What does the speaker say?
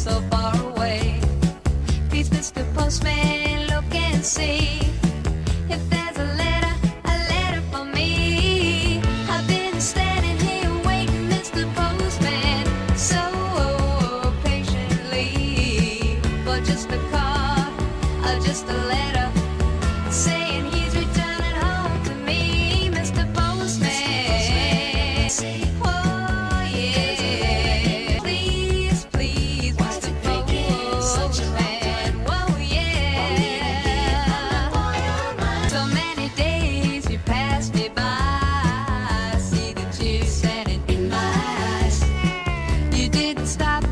so far away. Please, Mr. Postman, look and see if there's a letter, a letter for me. I've been standing here waiting, Mr. Postman, so patiently for just a card, or uh, just a letter. It stops.